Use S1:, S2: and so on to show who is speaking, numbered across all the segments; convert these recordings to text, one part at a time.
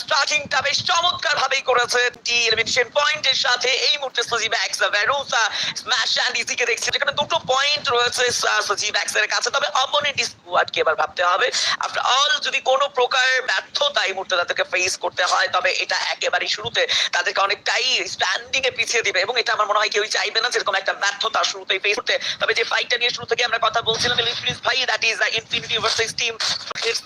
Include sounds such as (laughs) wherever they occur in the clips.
S1: স্টার্টিংটা বেশ চমৎকার ভাবেই করেছে টি এলিমিনেশন পয়েন্টের সাথে এই মুহূর্তে সজি ব্যাক্স ভেরোসা স্ম্যাশ অ্যান্ড ইজিকে দেখছি যেখানে দুটো পয়েন্ট রয়েছে সজি ব্যাক্স এর কাছে তবে অপোনেন্ট স্কোয়াডকে এবার ভাবতে হবে আফটার অল যদি কোনো প্রকার ব্যর্থতা এই মুহূর্তে তাদেরকে ফেস করতে হয় তবে এটা একেবারেই শুরুতে তাদেরকে অনেকটাই স্ট্যান্ডিং এ পিছিয়ে দিবে এবং এটা আমার মনে হয় কেউই চাইবে না যেরকম একটা ব্যর্থতা শুরুতেই ফেস করতে তবে যে ফাইটটা নিয়ে শুরু থেকে আমরা কথা বলছিলাম প্লিজ ভাই that is infinity versus team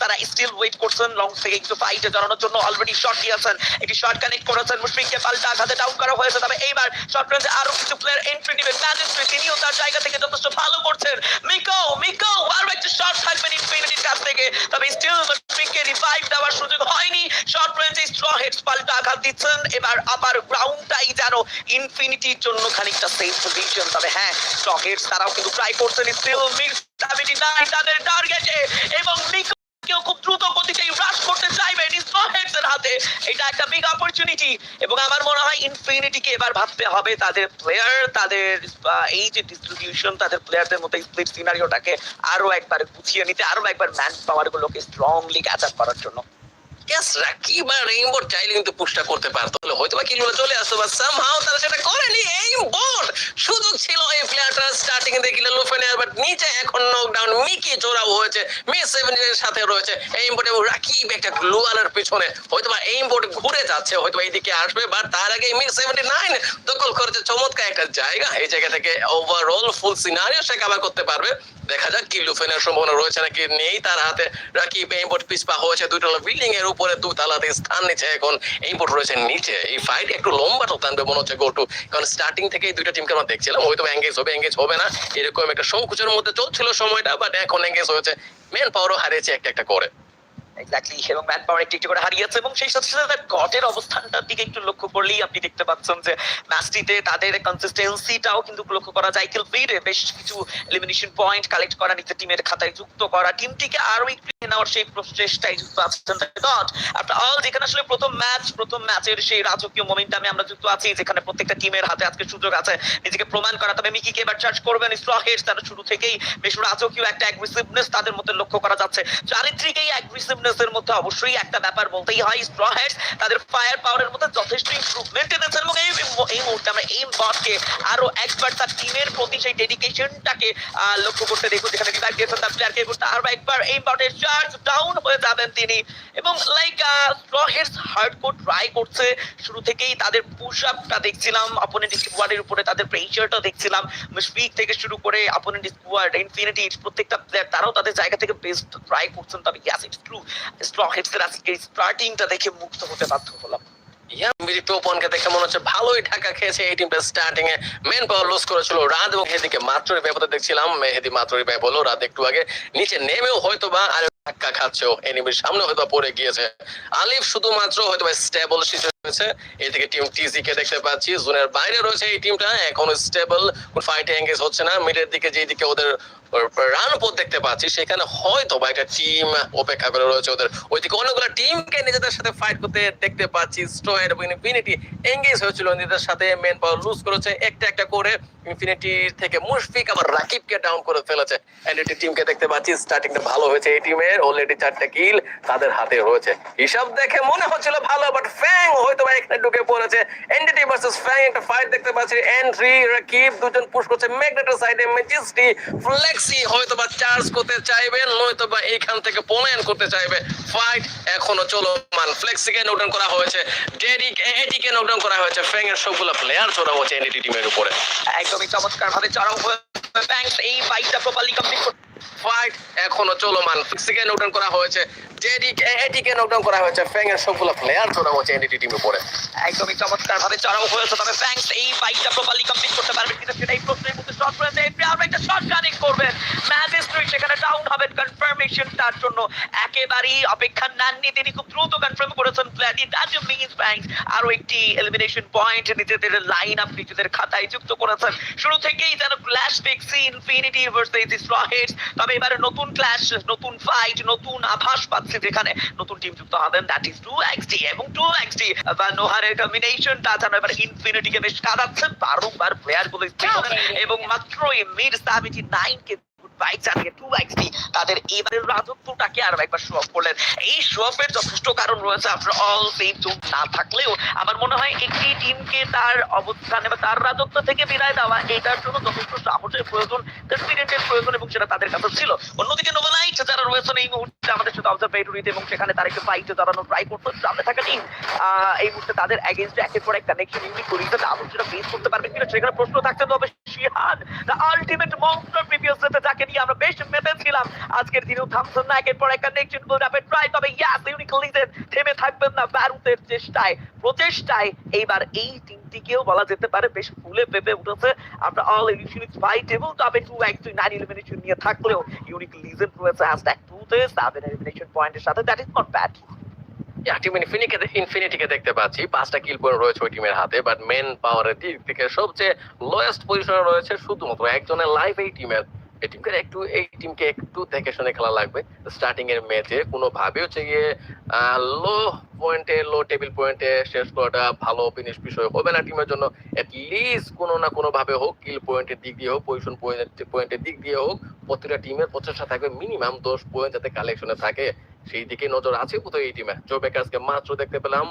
S1: তারা স্টিল ওয়েট করছেন লং থেকে একটু ফাইটে জড়ানোর জন্য অলরেডি শট দিয়েছেন একটি শট কানেক্ট করেছেন মুশফিককে পাল্টা আঘাতে ডাউন করা হয়েছে তবে এইবার শট রেঞ্জে আরও কিছু প্লেয়ার এন্ট্রি নেবেন ম্যাজিস্ট্রি তিনিও তার জায়গা থেকে যথেষ্ট ভালো করছেন। মিকো মিকো আরও একটা শট থাকবেন ইনফিনিটির কাছ থেকে। তবে স্টিল মুশফিককে রিভাইভ দেওয়ার সুযোগ হয়নি। শট রেঞ্জে স্ট্র হেডস পাল্টা আঘাত দিচ্ছেন। এবার আবার গ্রাউন্ডটাই যেন ইনফিনিটির জন্য খানিকটা সেফ পজিশন তবে হ্যাঁ স্ট্র হেডস তারাও কিন্তু ট্রাই করছেন। স্টিল মিক্স সেভেন্টি নাইন তাদের টার্গেটে এবং কেউ খুব দ্রুত গতিতে রাশ করতে চাইবে হেডস এর হাতে। এটা একটা বিগ অপরচুনিটি এবং আমার মনে হয় ইনফিনিটিকে এবার ভাবতে হবে তাদের প্লেয়ার তাদের এই যে ডিস্ট্রিবিউশন তাদের প্লেয়ারদের মধ্যে স্প্লিট সিনারিওটাকে আরও একবার গুছিয়ে নিতে, আরও একবার ম্যান পাওয়ার গুলোকে স্ট্রংলি ক্যাচ করার জন্য।
S2: গ্যাস রাকিব আর রেইনবোর চাইলে কিন্তু পুশটা করতে পারতো। হয়তো বা কিলুলে চলে আসতো বা সামহাও তারা সেটা করেনি। এই বোর্ড সুযোগ ছিল এই প্লেয়ারটা স্টার্টিং এ দেখিলে লোফেনে বাট নিচে এখন নকডাউন মিকি চোরাও হয়েছে মিস সেভেন এর সাথে রয়েছে। এই বোর্ড এবং রাকিব একটা গ্লুয়ালের পিছনে। হয়তো বা এই বোর্ড ঘুরে যাচ্ছে হয়তো বা এইদিকে আসবে বাট তার আগে মিস সেভেন্টি নাইন দখল করেছে। চমৎকার একটা জায়গা। এই জায়গা থেকে ওভারঅল ফুল সিনারিও সে কাভার করতে পারবে। দেখা যাক কি লুফেনের সম্ভাবনা রয়েছে নাকি নেই তার হাতে। রাকিব এইমবোর্ড পিসপা হয়েছে দুইতলা বিল্ডিং এর উপরে। দু তালাতে স্থান নিচ্ছে। এখন এই বোর্ড রয়েছে নিচে। এই ফাইট একটু লম্বা টানবে মনে হচ্ছে গোটু কারণ স্টার্টিং থেকে এই দুইটা টিমকে আমরা দেখছিলাম, হয়তো এঙ্গেজ হবে এঙ্গেজ হবে না। এরকম একটা সংকুচের মধ্যে চলছিল সময়টা বাট এখন এঙ্গেজ হয়েছে। মেন পাওয়ারও হারিয়েছে একটা একটা করে।
S1: এক্স্যাক্টলি এবং ম্যান পাওয়ার একটু একটু করে হারিয়েছে এবং সেই সাথে সাথে তার গটের অবস্থানটার দিকে একটু লক্ষ্য করলেই আপনি দেখতে পাচ্ছেন যে ম্যাচটিতে তাদের কনসিস্টেন্সিটাও কিন্তু লক্ষ্য করা যায়। কেল ফিরে বেশ কিছু এলিমিনেশন পয়েন্ট কালেক্ট করা, নিজের টিমের খাতায় যুক্ত করা। টিমটিকে আরও একটু নেওয়ার সেই প্রচেষ্টায় যুক্ত আছেন। যেখানে আসলে প্রথম ম্যাচ প্রথম ম্যাচের সেই রাজকীয় মোমেন্টামে আমরা যুক্ত আছি, যেখানে প্রত্যেকটা টিমের হাতে আজকে সুযোগ আছে নিজেকে প্রমাণ করা। তবে মিকিকে এবার চার্জ করবেন? স্ট্র তারা শুরু থেকেই বেশ রাজকীয় একটা অ্যাগ্রেসিভনেস তাদের মধ্যে লক্ষ্য করা যাচ্ছে। চারিত্রিক এই অ্যাগ্রেসিভনেস এর মধ্যে অবশ্যই একটা ব্যাপার বলতেই হয় স্ট্র তাদের ফায়ার পাওয়ারের মধ্যে যথেষ্ট ইমপ্রুভমেন্ট এনেছেন এবং এই এই মুহূর্তে আমরা এই বটকে আরও একবার তার টিমের প্রতি সেই ডেডিকেশনটাকে লক্ষ্য করতে দেখব, যেখানে রিভাইভ দিয়েছেন তার প্লেয়ারকে আরও একবার এই বটের চার্জ ডাউন হয়ে যাবেন তিনি। এবং like straw heads hardcore try করছে। শুরু থেকেই তাদের পুশ আপটা দেখছিলাম অপোনেন্ট স্কোয়াডের উপরে তাদের প্রেশারটা দেখছিলাম। মুশফিক থেকে শুরু করে অপোনেন্ট স্কোয়াড ইনফিনিটি প্রত্যেকটা প্লেয়ার তারাও তাদের জায়গা থেকে বেস্ট ট্রাই করছেন। তবে yes it's true straw heads এর আজকে স্টার্টিংটা দেখে মুক্ত হতে বাধ্য হলাম।
S2: দেখছিলাম। মেহেদি মাত্র রিভাইভ বলো রাত একটু আগে নিচে নেমেও হয়তো বা আর ধাক্কা খাচ্ছে এনিমির সামনে হয়তো পড়ে গিয়েছে। আলিফ শুধুমাত্র হয়তো স্টেবল স্টেবল রয়েছে। এদিকে টিম কে দেখতে পাচ্ছি। জোনের বাইরে রয়েছে এই টিমটা এখনও স্টেবল ফাইটে এঙ্গেজ হচ্ছে না। মিডের দিকে যেদিকে ওদের রান পথ দেখতে পাচ্ছি, সেখানে হয়তো বা একটা টিম অপেক্ষা করে রয়েছে ওদের। ওইদিকে অনেকগুলো টিমকে নিজেদের সাথে ফাইট করতে দেখতে পাচ্ছি। স্ট্রয়ের এবং ইনফিনিটি এঙ্গেজ হয়েছিল নিজেদের সাথে। মেন পাওয়ার লুজ করেছে একটা একটা করে। ইনফিনিটি থেকে মুশফিক আবার রাকিবকে ডাউন করে ফেলেছে। এনডিটি টিমকে দেখতে পাচ্ছি স্টার্টিংটা ভালো হয়েছে এই টিমের অলরেডি চারটে কিল তাদের হাতে রয়েছে। হিসাব দেখে মনে হচ্ছিল ভালো বাট ফ্যাং হয়তো বা এখানে ঢুকে পড়েছে। এনডিটি ভার্সেস ফ্যাং একটা ফাইট দেখতে পাচ্ছি। এন্ট্রি রাকিব দুজন পুশ করছে ম্যাগনেটের সাইডে ম্যাজিস্ট্রি ফ্লেক্সি হয়তো বা চার্জ করতে চাইবে নয়তো বা এইখান থেকে পলায়ন করতে চাইবে। ফাইট এখনও চলমান। ফ্লেক্সিকে নকডাউন করা হয়েছে। ডেরিক এটিকে নকডাউন করা হয়েছে। ফ্যাং এর সবগুলো প্লেয়ার চড়া হচ্ছে এনডিটি টিমের উপরে।
S1: একদমই চমৎকার ভাবে চড়াও হয়ে এই ফাইটটা প্রপারলি কমপ্লিট করতে
S2: ফাইট এখনও চলমান। ফিক্সিকে নকডাউন করা হয়েছে। এটিকে নকডাউন করা হয়েছে। সবগুলো প্লেয়ার এনডিটি
S1: একদমই চমৎকার ভাবে চড়াও হয়েছে, তবে এই ফাইটটা প্রপারলি কমপ্লিট করতে কিনা প্রশ্নের মধ্যে এরপরে আরও একটা কানেক্ট ম্যাজিস্ট্রেট সেখানে ডাউন কনফার্মেশন তার জন্য একেবারেই অপেক্ষা নেননি তিনি খুব দ্রুত কনফার্ম করেছেন প্ল্যাটি দ্যাট মিনস আরও একটি এলিমিনেশন পয়েন্ট নিজেদের লাইন আপ নিজেদের খাতায় যুক্ত করেছেন। শুরু থেকেই যেন ক্ল্যাশ ইনফিনিটি ভার্সেস তবে এবারে নতুন ক্লাস নতুন ফাইট নতুন আভাস পাচ্ছে যেখানে নতুন টিম যুক্ত হবেন। দ্যাট ইজ টু এক্সটি এবং টু এক্সটি বা নোহারের কম্বিনেশনটা যেন এবার ইনফিনিটিকে বেশ কাঁদাচ্ছে বারংবার প্লেয়ারগুলো এবং মাত্রই মিড সাবিটি নাইন কে বাইক চালিয়ে টু এক্সপি তাদের এবারের রাজত্বটাকে আরও একবার শো অফ করলেন। এই শো অফের যথেষ্ট কারণ রয়েছে আফটার অল সেই জোন না থাকলেও আমার মনে হয় একটি টিমকে তার অবস্থানে বা তার রাজত্ব থেকে বিদায় দেওয়া, এটার জন্য যথেষ্ট সাহসের প্রয়োজন কনফিডেন্টের প্রয়োজন এবং সেটা তাদের কাছে ছিল। অন্যদিকে নোবেলাইট যারা রয়েছেন এই মুহূর্তে আমাদের সাথে অবজারভেটরিতে এবং সেখানে তারা একটু ফাইটে দাঁড়ানোর ট্রাই করতো, সামনে থাকা টিম এই মুহূর্তে তাদের এগেনস্টে একের পর এক কানেকশন ইউনিক করিতে আবার সেটা ফেস করতে পারবে কিনা সেখানে প্রশ্ন থাকতে তবে Shihan the ultimate monster previous যাকে নিয়ে আমরা বেশ মেতেছিলাম আজকের দিনেও থামছেন না, একের পর এক কানেকশন আপে ট্রাই তবে ইয়াস থেমে থাকবেন না চেষ্টায়, প্রচেষ্টায়। এইবার এই টিমটিকেও বলা যেতে পারে বেশ ফুলে পেপে উঠেছে। আমরা অল ইলিশনিক ফাইট এবং তবে টু এক নাইন এলিমিনেশন নিয়ে থাকলেও রয়েছে হ্যাশট্যাগ সেভেন এলিমিনেশন পয়েন্টের সাথে দ্যাট ইজ নট ব্যাড
S2: দেখতে পাচ্ছি। পাঁচটা কিল পয়েন্ট রয়েছে ওই টিমের হাতে বাট মেন পাওয়ারের দিক থেকে সবচেয়ে লোয়েস্ট পজিশনে রয়েছে শুধুমাত্র একজনের লাইফ এই টিমের এই টিমকে একটু, এই টিমকে একটু দেখে শুনে খেলা লাগবে। স্টার্টিং এর ম্যাচে কোনো ভাবে হচ্ছে গিয়ে লো পয়েন্টে লো টেবিল পয়েন্টে শেষ করাটা ভালো ফিনিশ বিষয় হবে না টিমের জন্য। লিস্ট কোনো না কোনো ভাবে হোক কিল পয়েন্টের দিক দিয়ে হোক পজিশন পয়েন্টের দিক দিয়ে হোক, প্রতিটা টিমের প্রচেষ্টা থাকবে। মিনিমাম দশ পয়েন্ট যাতে কালেকশনে থাকে। সেই দিকে নজর আছে কোথাও এই টিমে জো বেকার্সকে মাত্র দেখতে পেলাম।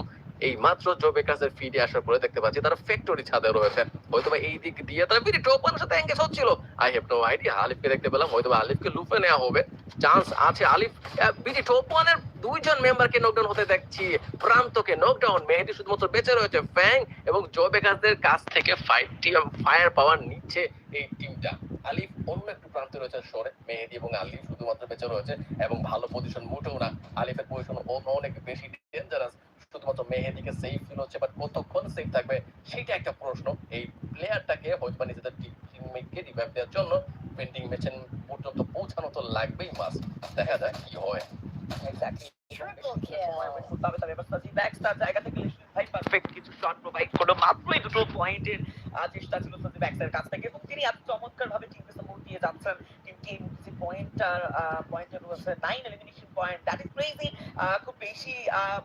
S2: এই মাত্র জো বেকার্সের ফিডে আসার পরে দেখতে পাচ্ছি তারা ফ্যাক্টরি ছাদে রয়েছে। হয়তো এই দিক দিয়ে তারা বিডি টোপানের সাথে এঙ্গেজ হচ্ছিল। আই হ্যাভ নো আইডিয়া আলিফকে দেখতে পেলাম হয়তো আলিফকে লুপে নেওয়া হবে। চান্স আছে, আলিফ বিডি টোপানের দুইজন মেম্বারকে নকডাউন হতে দেখছি। প্রান্তকে নকডাউন মেহেদি শুধুমাত্র বেঁচে রয়েছে ফ্যাং এবং জো বেকারদের কাছ থেকে ফাইটটি ফায়ার পাওয়ার নিচ্ছে এই টিমটা আলিফ অন্য একটু প্রান্তে রয়েছে, সরে। মেহেদি এবং আলিফ শুধুমাত্র বেঁচে রয়েছে এবং ভালো পজিশন মোটেও না। আলিফের পজিশন অনেক বেশি ডেঞ্জারাস শুধুমাত্র মেহেদিকে সেফ ফিল হচ্ছে বাট কতক্ষণ সেফ থাকবে সেটা একটা প্রশ্ন। এই প্লেয়ারটাকে হয়তো বা নিজেদের টিমমেটকে রিভাইভ দেওয়ার জন্য পেন্ডিং ম্যাচের পর্যন্ত পৌঁছানো তো লাগবেই মাস দেখা যাক কি হয়।
S1: এক্স্যাক্টলি তবে তবে ব্যবস্থা তার জায়গা থেকে ভাই পারফেক্ট কিছু শট প্রোভাইড করল? মাত্রই দুটো পয়েন্টের চেষ্টা ছিল সাজি ব্যাক্সের কাছ থেকে এবং তিনি এত চমৎকার ভাবে টিমকে সাপোর্ট দিয়ে যাচ্ছেন। টিমকে যে পয়েন্টটার পয়েন্টের রয়েছে nine elimination point that is crazy খুব বেশি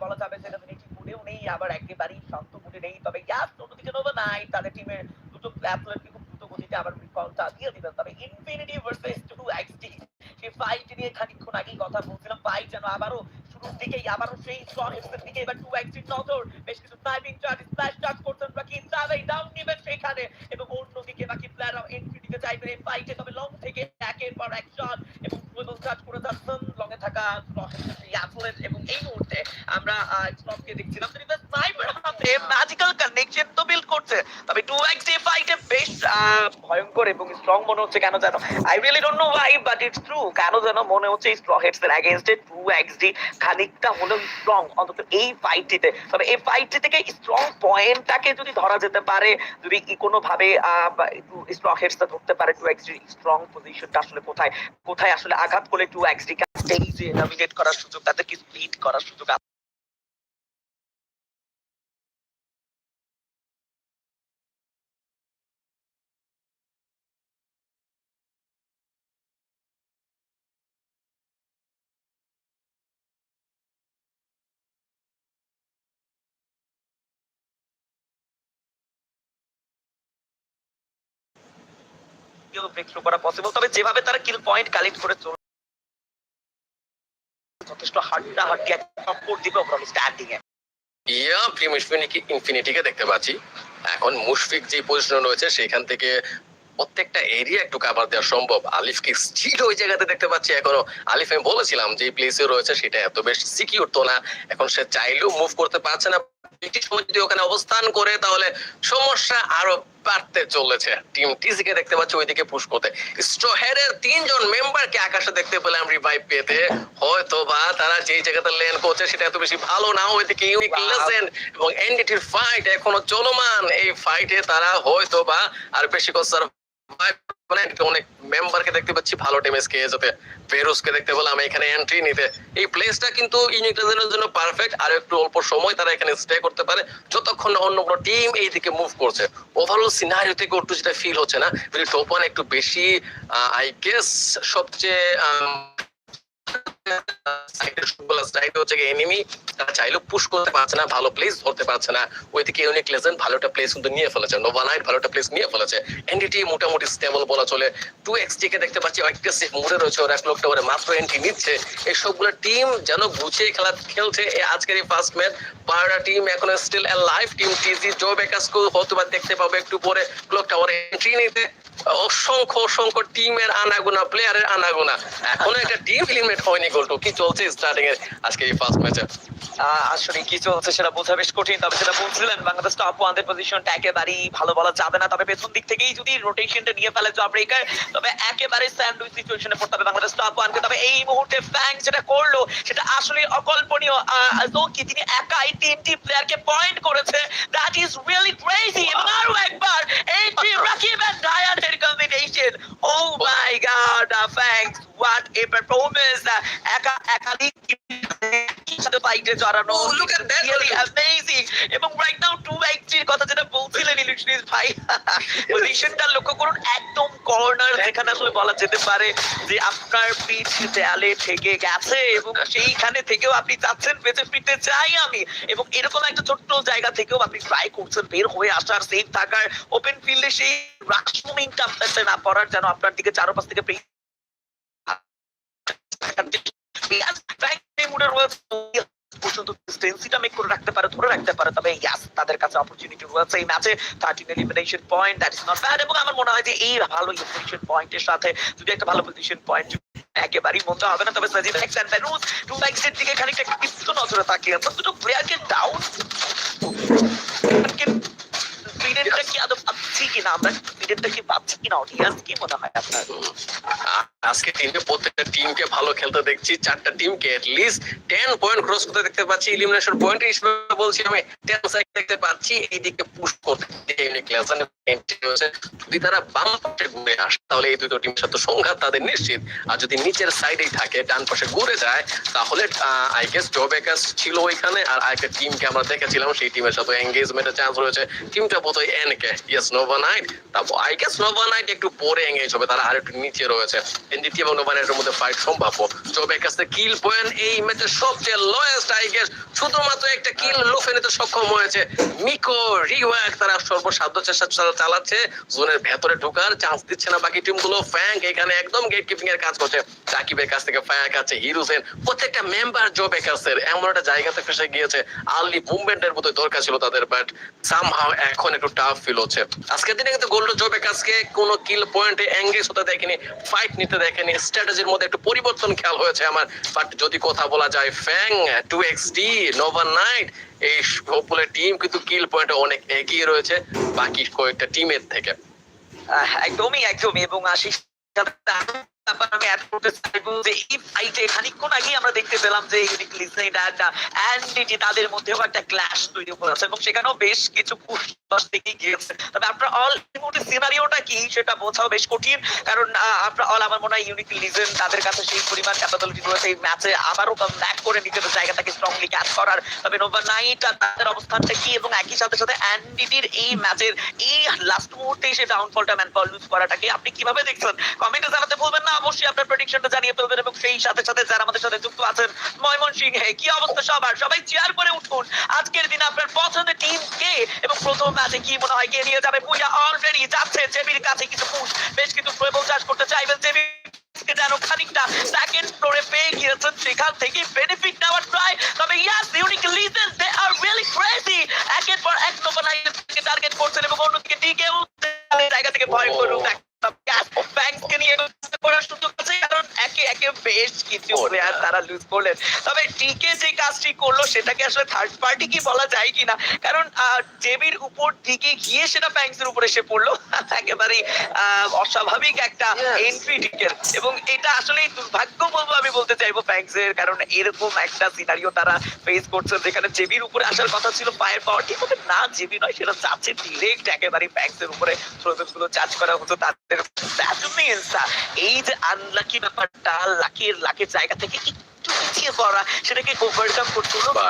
S1: বলা যাবে যে ডমিনেটিং মুডেও নেই, আবার একেবারেই শান্ত মুডে নেই। তবে ইয়াস অন্যদিকে নোভা নাই তাদের টিমের দুটো অ্যাথলেটকে খুব দ্রুত গতিতে আবার রিকলটা দিয়ে দিবেন তবে ইনফিনিটি ভার্সেস টু এক্সটি সেই ফাইট নিয়ে খানিক্ষণ আগেই কথা বলছিলাম। ফাইট যেন আবারও শুরুর দিকেই, আবারও সেই স্ট্রংের দিকে এবার টু এক্সিট নজর। বেশ কিছু স্নাইপিং চার্জ স্প্ল্যাশ চার্জ করছেন বাকি তারাই ডাউন নেবেন সেখানে। এবং অন্যদিকে বাকি প্লেয়াররা এন্ট্রি দিতে চাইবেন এই ফাইটে তবে লং থেকে একের পর এক এবং ডুয়েবল চার্জ করে যাচ্ছেন লঙে থাকা অ্যাথলেট এবং এই মুহূর্তে আমরা স্টপকে দেখছিলাম। তিনি স্নাইপার হাতে ম্যাজিক্যাল কানেকশন তো বিল্ড করছে। তবে টু এক্স ডে ফাইটে বেশ ভয়ঙ্কর এবং স্ট্রং মনে হচ্ছে কেন জানো I really don't know why but it's true কেন যেন মনে হচ্ছে এই স্ট্র হেডস এর এগেইনস্টে টু এক্স খানিকটা হলেও স্ট্রং অন্তত এই ফাইটটিতে তবে এই ফাইটটি থেকে স্ট্রং পয়েন্টটাকে যদি ধরা যেতে পারে, যদি কোনো ভাবে স্ট্র হেডস ধরতে পারে টু এক্স স্ট্রং পজিশনটা আসলে কোথায়? কোথায় আসলে আঘাত করলে টু এক্সডি কাজ নাভিগেট করার সুযোগ তাদেরকে লিড করার সুযোগ কেউ ব্রেক থ্রু করা পসিবল তবে যেভাবে তারা কিল পয়েন্ট কালেক্ট করে চল যথেষ্ট হাড্ডা হাড্ডি সাপোর্ট দিবে ওভারঅল স্ট্যান্ডিং এ।
S2: ইয়া ইনফিনিটিকে দেখতে পাচ্ছি। এখন মুশফিক যে পজিশনে রয়েছে, সেখান থেকে প্রত্যেকটা এরিয়া একটু কাভার দেওয়া সম্ভব। আলিফকে স্টিল ওই জায়গাতে দেখতে পাচ্ছি এখনও। আলিফ, আমি বলেছিলাম যে প্লেসে রয়েছে, সেটা এত বেশ সিকিউর তো না। এখন সে চাইলেও মুভ করতে পারছে না। সময় যদি ওখানে অবস্থান করে তাহলে সমস্যা আরও বাড়তে চলেছে। টিম টিসিকে দেখতে পাচ্ছি ওইদিকে পুশ করতে স্ট্রোহেডের তিনজন মেম্বারকে আকাশে দেখতে পেলাম রিভাইভ পেতে। হয়তো বা তারা যেই জায়গাতে ল্যান্ড করছে সেটা এত বেশি ভালো না ওইদিকে ইউনিক এবং এনডিটির ফাইট এখনও চলমান। এই ফাইটে তারা হয়তো বা আর বেশি করে অনেক মেম্বারকে দেখতে পাচ্ছি, ভালো টিম এসকে যাতে দেখতে এখানে এন্ট্রি নিতে। এই প্লেসটা কিন্তু জন্য পারফেক্ট আর একটু অল্প সময় তারা এখানে স্টে করতে পারে, যতক্ষণ অন্য কোনো টিম এই দিকে মুভ করছে। ওভারঅল সিনারিও থেকে একটু যেটা ফিল হচ্ছে না টোপান একটু বেশি আই গেস সবচেয়ে হচ্ছে এনিমি তারা চাইলেও পুশ করতে পারছে না, ভালো প্লেস ধরতে পারছে না। ওই থেকে ইউনিক লেজেন্ড ভালো একটা প্লেস কিন্তু নিয়ে ফেলেছে নোভা নাইট ভালো প্লেস নিয়ে ফেলেছে। এনডিটি মোটামুটি স্টেবল বলা চলে। টু এক্স কে দেখতে পাচ্ছি অ্যাগ্রেসিভ মুডে রয়েছে ওরা এক লোকটা ওরা মাত্র এন্ট্রি নিচ্ছে। এই টিম যেন গুছিয়ে খেলা, খেলছে আজকের এই ফার্স্ট ম্যাচ বারোটা টিম এখন স্টিল লাইভ টিম টিজি জো বেকাসকে হয়তো বা দেখতে পাবো একটু পরে ক্লক টাওয়ার এন্ট্রি নিতে। অসংখ্য অসংখ্য টিমের আনাগোনা প্লেয়ারের আনাগোনা। এখনও একটা টিম এলিমিনেট হয়নি গোলটু কি চলছে স্টার্টিং এর আজকে এই ফার্স্ট ম্যাচে
S1: আসলে কি চলছে সেটা বোঝা বেশ কঠিন তবে সেটা বলছিলেন বাংলাদেশ টপ ওয়ানদের পজিশনটা একেবারেই ভালো বলা যাবে না। তবে পেছন দিক থেকেই যদি রোটেশনটা নিয়ে ফেলে জব ব্রেকার তবে একেবারে স্যান্ডউইচ সিচুয়েশনে পড়তে হবে বাংলাদেশ টপ ওয়ানকে তবে এই মুহূর্তে ফ্যাং যেটা করল সেটা আসলে অকল্পনীয়। তো কি তিনি একাই তিনটি প্লেয়ারকে পয়েন্ট করেছে? দ্যাট ইজ রিয়েলি ক্রেজি এবং আরও একবার এই Rakib and ডায়ানের combination oh my god thanks what a performance একা একাধিক সাথে জড়ানো
S2: look at
S1: রিয়েলি অ্যামেজিং এবং রাইট নাও টু এর কথা যেটা বলছিলেন ইলিশনিস ভাই (laughs) পজিশনটা লক্ষ্য করুন একদম কর্নার যেখানে আসলে বলা যেতে পারে যে আপনার পিঠ দেয়ালে ঠেকে গেছে এবং সেইখানে থেকেও আপনি চাচ্ছেন বেঁচে ফিরতে চাই আমি। এবং এরকম একটা ছোট্ট জায়গা থেকেও আপনি ট্রাই করছেন বের হয়ে আসার সেফ থাকার ওপেন ফিল্ডে সেই আপনার না পড়ার যেন আপনার দিকে চারপাশ থেকে তাদের কাছে অপরচুনিটি রয়েছে এই ম্যাচে পয়েন্ট দ্যাট ইজ আমার মনে হয় যে এই ভালো এলিমিনেশন পয়েন্টের সাথে যদি একটা ভালো পজিশন পয়েন্ট একেবারেই মন্দ হবে না, তবে খানিকটা একটু নজরে তাকিয়ে আমরা দুটো স্পিডেরটা কি আদৌ পাচ্ছি কিনা আমরা স্পিডেরটা কি পাচ্ছি কিনা অডিয়েন্স কি মনে হয় আপনার
S2: আজকে তিনটে প্রত্যেকটা টিমকে ভালো খেলতে দেখছি। চারটা টিমকে লিস্ট টেন পয়েন্ট ক্রস করতে দেখতে পাচ্ছি। ইলিমিনেশন পয়েন্ট হিসেবে বলছি আমি টেন সাইড দেখতে পাচ্ছি। এইদিকে পুশ করতে ইউনিক লেসন যদি তারা বাম পাশে ঘুরে আসে, তাহলে এই দুটো টিমের সাথে সংঘাত তাদের নিশ্চিত। আর যদি নিচের সাইডেই থাকে, ডান পাশে ঘুরে যায়, তাহলে আই গেস জবেকাস ছিল ওইখানে, আর আরেকটা টিমকে আমরা দেখেছিলাম, সেই টিমের সাথে এঙ্গেজমেন্টের চান্স রয়েছে। টিমটা বোধহয় এনকে ইয়েস নোভা নাইট তারপর আই গেস নোভা নাইট একটু পরে এঙ্গেজ হবে, তারা আর একটু নিচে রয়েছে। এনডিটি এবং নোভা নাইটের মধ্যে ফাইট সম্ভাব্য। জবেকাসের কিল পয়েন্ট এই ম্যাচের সবচেয়ে লোয়েস্ট আই গেস শুধুমাত্র একটা কিল লোফে নিতে সক্ষম হয়েছে। মিকো রিওয়াক তারা সর্বসাধ্য চেষ্টা চালাচ্ছে, জোনের ভেতরে ঢোকার চান্স দিচ্ছে না বাকি টিমগুলো ফ্যাঙ্ক এখানে একদম গেট কিপিং এর কাজ করছে। সাকিবের কাছ থেকে ফ্যাঙ্ক আছে হিরোসেন প্রত্যেকটা মেম্বার জব একাসের এমন একটা জায়গাতে ফেসে গিয়েছে। আর্লি মুভমেন্টের মতো দরকার ছিল তাদের বাট সামহাও এখন একটু টাফ ফিল হচ্ছে। আজকের দিনে কিন্তু গোল্ড জব একাসকে কোনো কিল পয়েন্টে এঙ্গেজ হতে দেখেনি ফাইট নিতে দেখেনি। স্ট্র্যাটেজির মধ্যে একটু পরিবর্তন খেয়াল হয়েছে আমার। বাট যদি কথা বলা যায় Fang two X D Nova Knight এই সবগুলো টিম কিন্তু কিল পয়েন্টে অনেক এগিয়ে রয়েছে বাকি কয়েকটা টিমের থেকে।
S1: একদমই একদমই। এবং আশিস তাদের কিছু সেই পরিমাণ ম্যাচে আবারও ব্যাক করে নিজেদের জায়গাটাকে স্ট্রংলি ক্যাচ করার। তবে নোভা নাইট তাদের অবস্থানটা কি এবং একই সাথে সাথে অ্যান্ডিটির এই ম্যাচের এই লাস্ট মুহূর্তে সেই ডাউনফলটা ম্যানফল লুজ করাটাকে আপনি কীভাবে দেখছেন? কমেন্টে জানাতে ভুলবেন না। অবশ্যই আপনার প্রেডিকশনটা জানিয়ে ফেলবেন এবং সেই সাথে সাথে যারা আমাদের সাথে যুক্ত আছেন ময়মন সিং হে কি অবস্থা সবার? সবাই চেয়ার করে উঠুন। আজকের দিনে আপনার পছন্দের টিম কে? এবং প্রথম ম্যাচে কি মনে হয় কে নিয়ে যাবে? পূজা অলরেডি যাচ্ছে জেবির কাছে কিছু পুশ বেশ কিছু প্রবল চাষ করতে চাইবেন। জেবি যেন খানিকটা সেকেন্ড ফ্লোরে পেয়ে গিয়েছেন। সেখান থেকে বেনিফিট নেওয়ার ট্রাই তবে yes unique they are really crazy একের পর এক টার্গেট করছেন এবং অন্যদিকে ডিকেও জায়গা থেকে ভয় করুক ব্যাংককে নিয়ে কাজ তো আছে কারণ একে একে বেশ কিছু প্লেয়ার তারা লুজ করলেন। তবে টিকে যে কাজটি করল সেটাকে আসলে থার্ড পার্টি কি বলা যায় কিনা? কারণ জেবির উপর দিকে গিয়ে সেটা উপরে এসে পড়ল। (laughs) একেবারেই অস্বাভাবিক একটা. এন্ট্রি টিকের এবং এটা আসলে দুর্ভাগ্য বলব আমি বলতে চাইব ব্যাংকের কারণ এরকম একটা সিনারিও তারা ফেস করছে যেখানে জেবির উপরে আসার কথা ছিল পায়ের পাওয়ার ঠিক না জেবি নয় সেটা যাচ্ছে ডিরেক্ট একেবারে ব্যাংকের উপরে গুলো চার্জ করা হতো তাদের। এই যে আনলাকি ব্যাপারটা লাকির লাকের জায়গা থেকে একটু পিছিয়ে পড়া সেটাকে ওভারকাম করতে হলো।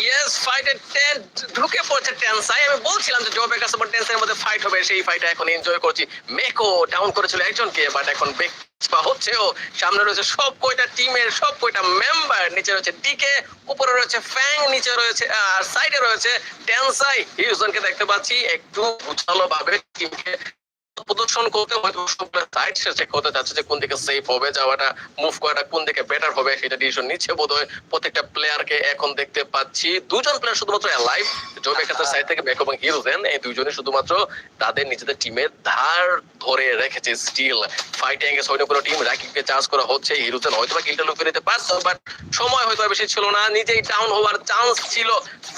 S2: ইয়েস ফাইটের টেন ঢুকে পড়ছে টেন্সাই আমি বলছিলাম যে জবের কাছে টেন্সের মধ্যে ফাইট হবে সেই ফাইটটা এখন এনজয় করছি। মেকো ডাউন করেছিল একজনকে বাট এখন বেক বা হচ্ছেও সামনে রয়েছে সব কয়টা টিমের সব কয়টা মেম্বার নিচে রয়েছে ডিকে উপরে রয়েছে ফ্যাং নিচে রয়েছে আর সাইডে রয়েছে টেনসাই হিউজনকে দেখতে পাচ্ছি একটু গুছালো ভাবে টিমকে প্রদর্শন করতে হয়তো সবগুলো সাইড সে চেক করতে চাচ্ছে যে কোন দিকে সেফ হবে যাওয়াটা মুভ করাটা কোন দিকে বেটার হবে সেটা ডিসিশন নিচ্ছে বোধহয় প্রত্যেকটা প্লেয়ারকে এখন দেখতে পাচ্ছি। দুজন প্লেয়ার শুধুমাত্র লাইভ জো বেকার সাইড থেকে ব্যাক এবং হিরোজেন এই দুজনই শুধুমাত্র তাদের নিজেদের টিমের ধার ধরে রেখেছে স্টিল ফাইট সৈন্য কোনো টিম রাকিবকে চার্জ করা হচ্ছে হিরোজেন হয়তো বা কিলটা লুকিয়ে নিতে বাট সময় হয়তো বেশি ছিল না। নিজেই ডাউন হওয়ার চান্স ছিল।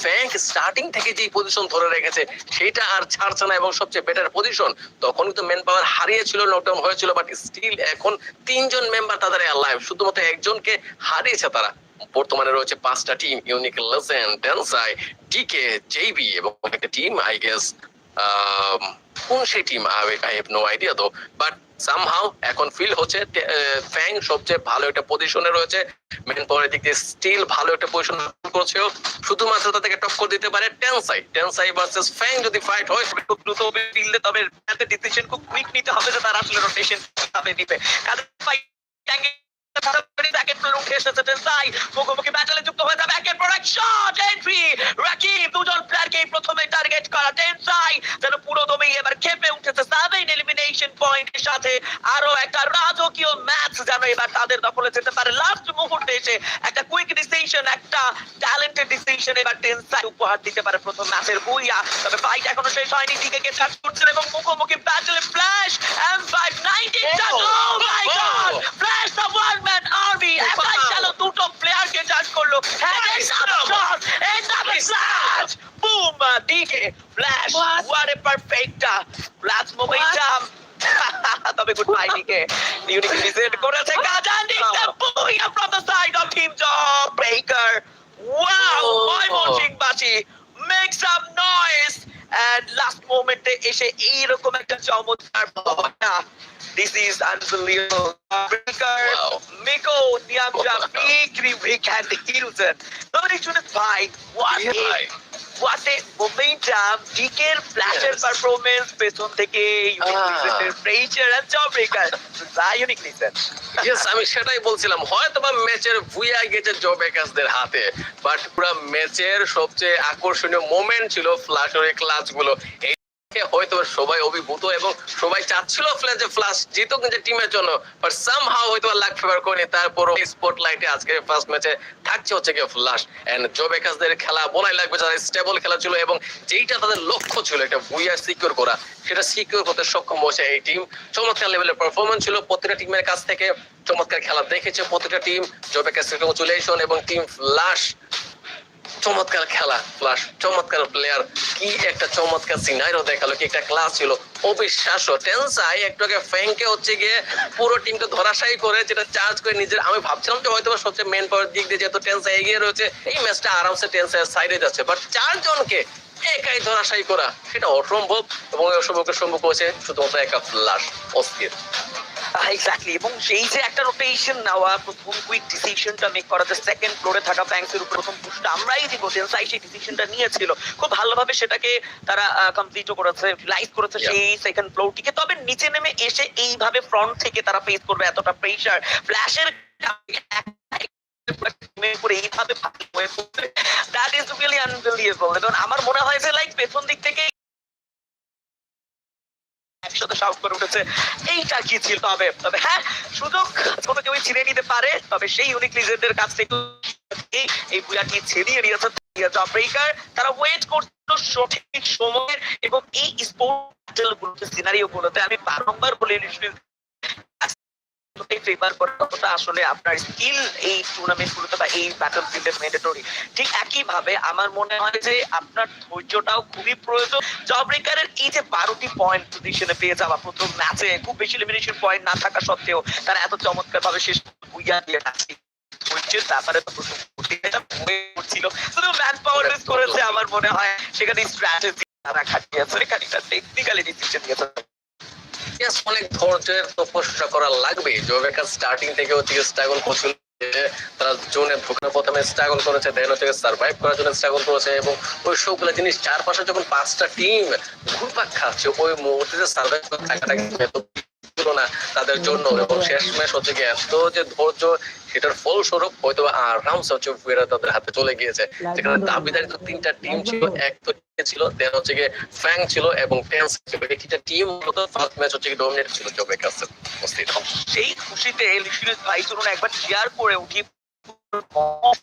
S2: ফ্যাঙ্ক স্টার্টিং থেকে যেই পজিশন ধরে রেখেছে সেটা আর ছাড়ছে না এবং সবচেয়ে বেটার পজিশন তখন কিন্তু মেন পাওয়ার হারিয়েছিল নকডাউন হয়েছিল বাট স্টিল এখন তিনজন মেম্বার তাদের লাইভ শুধুমাত্র একজনকে হারিয়েছে তারা। বর্তমানে রয়েছে পাঁচটা টিম ইউনিক লেজেন্ড ডেন্সাই ডিকে জেবি এবং একটা টিম আই গেস কোন সেই team I have no idea তো বাট সামহাও এখন ফিল হচ্ছে ফ্যাং সবচেয়ে ভালো একটা পজিশনে রয়েছে। মেন পাওয়ারের দিক দিয়ে স্টিল ভালো একটা পজিশন করছেও। শুধুমাত্র তাদেরকে টক্কর দিতে পারে টেনসাই টেনসাই ভার্সেস ফ্যাং যদি ফাইট হয়
S1: খুব দ্রুত হবে ফিল্ডে তবে ডিসিশন খুব কুইক নিতে হবে যে তারা আসলে রোটেশন কীভাবে নিবে। ফ্লোর উঠে এসেছে টেনসাই মুখোমুখি ব্যাটেলে যুক্ত হয়ে যাবে একের পর এক শট এন্ট্রি রাকিব দুজন প্লেয়ারকে প্রথমে টার্গেট করা টেনসাই যেন পুরো দমেই এবার খেপে উঠেছে সেভেন এলিমিনেশন পয়েন্টের সাথে আরও একটা রাজকীয় ম্যাচ যেন এবার তাদের দখলে যেতে পারে। লাস্ট মুহূর্তে এসে একটা কুইক ডিসিশন একটা ট্যালেন্টেড ডিসিশন এবার টেনসাই উপহার দিতে পারে প্রথম ম্যাচের বুইয়া তবে ফাইট এখনও শেষ হয়নি দিকে কে চার্জ করছেন এবং মুখোমুখি ব্যাটেলে flash M five nineteen oh my god flash the one man army একাই গেল দুটো প্লেয়ারকে চার্জ করল। Boom DK flash? What a flash momentum তবে good bye DK unique visit করেছে Gazan DK booyah from the side of team job breaker wow
S2: Oh.
S1: Make some noise and last মোমেন্টে এসে এইরকম একটা চমৎকার পাওয়াটা দিস ইজ আনবিলিভেবল ব্রেকার. মিকো নিয়ামজা. বিক্রি ব্রেক অ্যান্ড হিলসন তবে শুনে ভাই হোয়াট। হোয়াট এ মোমেন্টাম ডিকের ফ্ল্যাশের পেছন থেকে and job breaker unique legend
S2: yes আমি সেটাই বলছিলাম হয়তো বা ম্যাচের ভুইয়া গেছে জব বেকার্সদের হাতে বাট পুরো ম্যাচের সবচেয়ে আকর্ষণীয় মোমেন্ট ছিল ফ্ল্যাশের ক্লাচগুলো এই দেখে হয়তো সবাই অভিভূত এবং সবাই চাচ্ছিল যে ফ্লাশ জিতুক নিজের টিমের জন্য বাট সাম হাউ হয়তো লাক ফেভার করেনি। তারপর স্পটলাইটে আজকে ফার্স্ট ম্যাচে থাকছে হচ্ছে গিয়ে ফ্লাশ এন্ড জো খেলা বলাই লাগবে, যারা স্টেবল খেলা ছিল এবং যেইটা তাদের লক্ষ্য ছিল একটা ভুইয়া সিকিউর করা, সেটা সিকিউর করতে সক্ষম হয়েছে এই টিম চমৎকার লেভেলের পারফরমেন্স ছিল প্রত্যেকটা টিমের কাছ থেকে চমৎকার খেলা দেখেছে প্রত্যেকটা টিম জবেকার কংগ্রেচুলেশন এবং টিম ফ্লাশ চমৎকার খেলা ফ্লাশ চমৎকার প্লেয়ার কি একটা চমৎকার সিনারিও দেখাল, কি একটা ক্লাস ছিল। অবিশ্বাস্য টেনসাই একটু আগে ফ্যাংকে হচ্ছে গিয়ে পুরো টিমকে ধরাশায়ী করে, যেটা চার্জ করে নিজের আমি ভাবছিলাম যে হয়তো সবচেয়ে মেন পাওয়ার দিক দিয়ে যেহেতু টেনসাই এগিয়ে রয়েছে, এই ম্যাচটা আরামসে টেনসাই সাইডে যাচ্ছে। বাট চারজনকে একাই ধরাশায়ী করা, সেটা অসম্ভব এবং অসম্ভবকে সম্ভব করেছে শুধুমাত্র একা ফ্লাশ অস্থির।
S1: এক্স্যাক্টলি এবং সেই যে একটা রোটেশন নেওয়া প্রথম কুইক ডিসিশনটা মেক করা যে সেকেন্ড ফ্লোরে থাকা ফ্যাংসের উপর প্রথম পুশটা আমরাই দিব টেনসাই সেই ডিসিশনটা নিয়েছিল। খুব ভালোভাবে সেটাকে তারা কমপ্লিটও করেছে লাইভ করেছে সেই সেকেন্ড ফ্লোরটিকে তবে নিচে নেমে এসে এইভাবে ফ্রন্ট থেকে তারা ফেস করবে এতটা প্রেসার ফ্ল্যাশের এইভাবে দ্যাট ইজ রিয়েলি আনবিলিভেবল এবং আমার মনে হয় যে লাইক পেছন দিক থেকে একসাথে সাহস করে উঠেছে। এইটা কি ছিল? তবে তবে হ্যাঁ সুযোগ কোনো নিতে পারে, তবে সেই ইউনিক লিজেন্ডের কাছ থেকে এই বুয়াটি ছিনিয়ে নিয়েছে জব্রেকার তারা ওয়েট করছিল সঠিক সময়ের এবং এই স্পোর্ট গুলোতে সিনারিও গুলোতে আমি বারংবার বলে আসলে আপনার স্কিল এই বা এই ব্যাটল ফিল্ডে ঠিক আমার মনে হয় যে আপনার ধৈর্যটাও খুবই প্রয়োজন। এই যে বারোটি পয়েন্ট পজিশনে পেয়ে যাওয়া প্রথম ম্যাচে খুব বেশি পয়েন্ট না থাকা সত্ত্বেও তারা এত চমৎকার ভাবে শেষ বুইয়া দিয়ে ধৈর্যের ব্যাপারে তো ছিল শুধু ম্যান পাওয়ার মিস করেছে আমার মনে হয়। সেখানে স্ট্র্যাটেজি তারা খাটিয়েছে। খানিকটা টেকনিক্যালি
S2: অনেক ধৈর্যের তপস্যা করা লাগবে। স্টার্টিং থেকে হচ্ছে স্ট্রাগল করছিল তারা জোনে ঢোকার প্রথমে স্ট্রাগল করেছে দেন সার্ভাইভ করার জন্য স্ট্রাগল করেছে এবং ওই সবগুলো জিনিস চারপাশে যখন পাঁচটা টিম ঘুরপাক খাচ্ছে ওই মুহূর্তে সার্ভাইভ করে থাকাটা কিন্তু ছিল না তাদের জন্য। এবং শেষ ম্যাচ হচ্ছে গিয়ে এত যে ধৈর্য সেটার ফলস্বরূপ হয়তো আরামসে হচ্ছে তাদের হাতে চলে গিয়েছে। যেখানে দাবিদারিত তিনটা টিম ছিল এক তো ছিল দেন হচ্ছে গিয়ে ফ্যাং ছিল এবং টেন্স ছিল তিনটা টিম মূলত ফার্স্ট ম্যাচ হচ্ছে ডোমিনেট ছিল জবে কাছে
S1: সেই খুশিতে ভাই একবার শেয়ার করে উঠি! (laughs)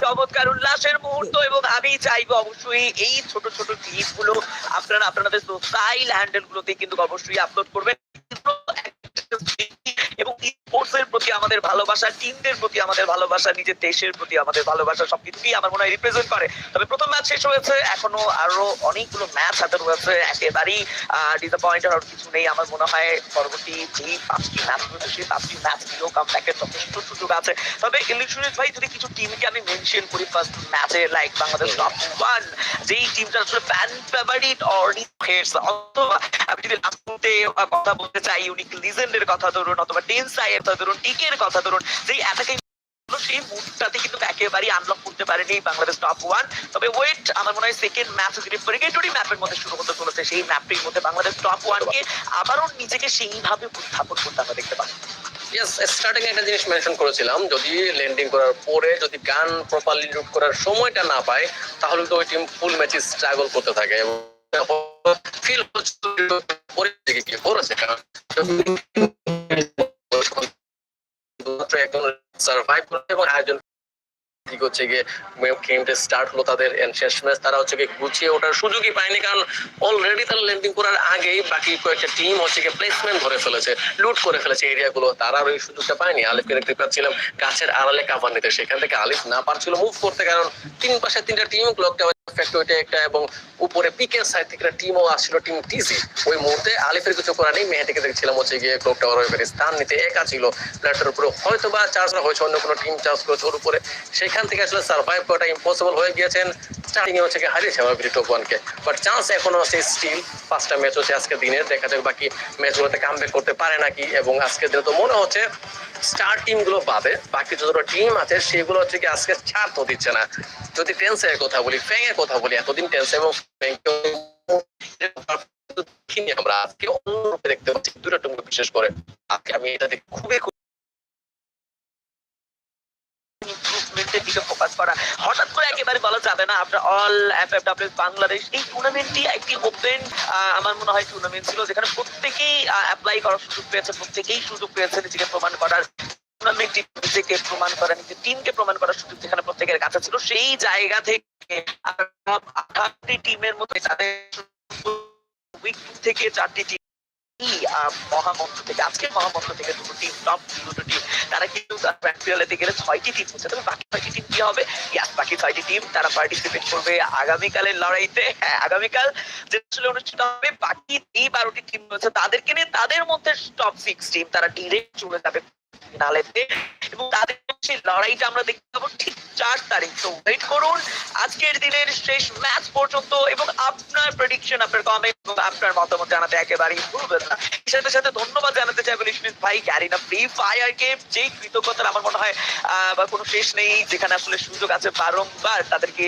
S1: চমৎকার উল্লাসের মুহূর্ত এবং আমি চাইব অবশ্যই এই ছোট ছোট ক্লিপগুলো আপনারা আপনাদের সোশ্যাল হ্যান্ডেল গুলোতে কিন্তু অবশ্যই আপলোড করবেন। এবং স্পোর্টস এর প্রতি আমাদের ভালোবাসা টিমদের প্রতি আমাদের ভালোবাসা, নিজের দেশের প্রতি আমাদের ভালোবাসা সবকিছুই আমার মনে হয় রিপ্রেজেন্ট করে। তবে প্রথম ম্যাচ শেষ হয়েছে, এখনও আরও অনেকগুলো ম্যাচ হাতে রয়েছে, একেবারেই ডিসঅ্যাপয়েন্টেড আর কিছু নেই। আমার মনে হয় পরবর্তী যেই পাঁচটি ম্যাচ রয়েছে, সেই পাঁচটি ম্যাচ নিয়েও কাম ব্যাকের যথেষ্ট সুযোগ আছে। তবে ইলেকট্রনিক ভাই, যদি কিছু টিমকে আমি মেনশন করি ফার্স্ট ম্যাচে লাইক বাংলাদেশ টপ ওয়ান যেই টিমটা আসলে ফ্যান ফেভারিট অর হেডস অথবা আমি যদি লাস্ট মুহূর্তে কথা বলতে চাই ইউনিক লিজেন্ডের কথা ধরুন, অথবা কথা, ধরুন, টিকের কথা, ধরুন অ্যাটাকিং সেই কিন্তু আনলক করতে পারেনি বাংলাদেশ টপ ওয়ান তবে ওয়েট আমার মনে হয় সেকেন্ড ম্যাচ যদি ম্যাপের মধ্যে শুরু হতে চলেছে, সেই ম্যাপটির মধ্যে বাংলাদেশ টপ ওয়ানকে আবারও নিজেকে সেইভাবে উত্থাপন করতে আমরা দেখতে
S2: ইয়েস স্টার্টিং একটা জিনিস মেনশন করেছিলাম, যদি ল্যান্ডিং করার পরে যদি গান প্রপারলি লুট করার সময়টা না পায়, তাহলে তো ওই টিম ফুল ম্যাচে স্ট্রাগল করতে থাকে এবং ফিল পরে থেকে কি করেছে কারণ একজন সার্ভাইভ করে এবং আয়োজন ঠিক হচ্ছে গিয়ে গেমটা স্টার্ট হলো তাদের শেষ ম্যাচ তারা হচ্ছে গিয়ে গুছিয়ে ওঠার সুযোগই পায়নি কারণ অলরেডি তারা ল্যান্ডিং করার আগেই বাকি কয়েকটা টিম হচ্ছে গিয়ে প্লেসমেন্ট ধরে ফেলেছে লুট করে ফেলেছে এরিয়াগুলো তারা ওই সুযোগটা পায়নি। আলিফকে দেখতে পাচ্ছিলাম, গাছের আড়ালে কাভার নিতে। সেখান থেকে আলিফ না পারছিল মুভ করতে কারণ তিন পাশে তিনটা টিম ক্লক একটা এবং উপরে পিকের সাইড থেকে একটা টিমও আসছিল টিম টিসি ওই মুহূর্তে আলিফের কিছু করার নেই। মেহেদিকে দেখছিলাম হচ্ছে গিয়ে ক্লক টাওয়ার স্থান নিতে একা ছিল। প্ল্যাটের উপরে হয়তো বা চার্জ হয়েছে, অন্য কোনো টিম চার্জ করেছে ওর উপরে। সেখান থেকে আসলে সার্ভাইভ করাটা ইম্পসিবল হয়ে গিয়েছেন। স্টার্টিং এ হচ্ছে হারিয়েছে আমার টপ ওয়ানকে বাট চান্স এখনও আছে স্টিল পাঁচটা ম্যাচ হচ্ছে আজকে দিনের দেখা যাক বাকি ম্যাচগুলোতে কাম করতে পারে নাকি। এবং আজকে দিনে তো মনে হচ্ছে স্টার টিমগুলো বাদে বাকি যত টিম আছে, সেগুলো হচ্ছে কি আজকে ছাড় তো দিচ্ছে না। যদি টেন্সের কথা বলি ফ্যাং এর কথা বলি, এতদিন টেন্স এবং আমরা। আজকে অন্যরূপে দেখতে পাচ্ছি। দুটো টিম বিশেষ করে। আজকে আমি এটা দেখে খুবই খুব
S1: দিকে ফোকাস করা। হঠাৎ করে একেবারে বলা যাবে না আফটার অল এফএফডব্লিউ বাংলাদেশ এই টুর্নামেন্টটি একটি ওপেন আমার মনে হয় টুর্নামেন্ট ছিল, যেখানে প্রত্যেকেই অ্যাপ্লাই করার সুযোগ পেয়েছে, প্রত্যেকেই সুযোগ পেয়েছে নিজেকে প্রমাণ করার। টুর্নামেন্টটি নিজেকে প্রমাণ করা, নিজের টিমকে প্রমাণ করার সুযোগ যেখানে প্রত্যেকের কাছে ছিল, সেই জায়গা থেকে টিমের মধ্যে চারটি টিম মহামন্ত্র থেকে মহামন্ত্র থেকে দুটো টিম টপ দুটো টিম তারা কিন্তু গেলে ছয়টি টিম হচ্ছে। তবে বাকি ছয়টি টিম কি হবে? বাকি ছয়টি টিম তারা পার্টিসিপেট করবে আগামীকালের লড়াইতে। হ্যাঁ আগামীকাল যে আসলে অনুষ্ঠিত হবে, বাকি এই বারোটি টিম রয়েছে তাদেরকে নিয়ে তাদের মধ্যে টপ সিক্স টিম তারা ডিরেক্ট চলে যাবে। ফিনালেতে এবং তাদের সেই লড়াইটা আমরা দেখতে পাবো ঠিক চার তারিখ। তো ওয়েট করুন, আজকের দিনের শেষ ম্যাচ পর্যন্ত এবং আপনার প্রেডিকশন আপনার কমেন্ট এবং আপনার মতামত জানাতে একেবারেই ভুলবেন না। সাথে সাথে ধন্যবাদ জানাতে চাইব লিশমিত ভাই, ক্যারিনা ফ্রি ফায়ার কে যেই কৃতজ্ঞতার আমার মনে হয় বা কোনো শেষ নেই, যেখানে আসলে সুযোগ আছে বারংবার তাদেরকে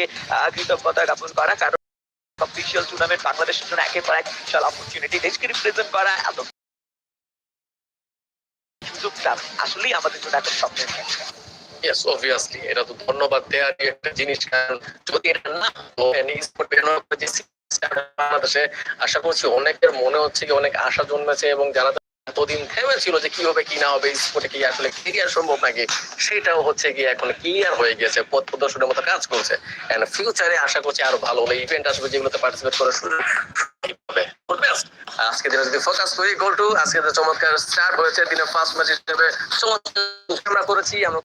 S1: কৃতজ্ঞতা জ্ঞাপন করা, কারণ অফিসিয়াল টুর্নামেন্ট বাংলাদেশের জন্য একেবারে এক বিশাল অপরচুনিটি দেশকে রিপ্রেজেন্ট করা এত সুযোগটা আসলেই আমাদের জন্য একটা স্বপ্নের
S2: এটা তো ধন্যবাদ জিনিস যদি আশা করছি, অনেকের মনে হচ্ছে কি, অনেক আশা জন্মেছে এবং যারা এতদিন ভেবেছিল যে কি হবে, কি না হবে স্পোর্টে কি আসলে ক্লিয়ার সম্ভব নাকি? সেটাও হচ্ছে গিয়ে এখন ক্লিয়ার হয়ে গেছে পথ প্রদর্শনের মতো কাজ করছে। এন্ড ফিউচারে আশা করছি আরও ভালো হলে ইভেন্ট আসবে যেগুলোতে পার্টিসিপেট করার সুযোগ আজকে দিনে যদি ফোকাস করি গোল টু আজকে চমৎকার স্টার্ট হয়েছে। দিনে ফার্স্ট ম্যাচ হিসেবে চমৎকার আমরা করেছি, আমরা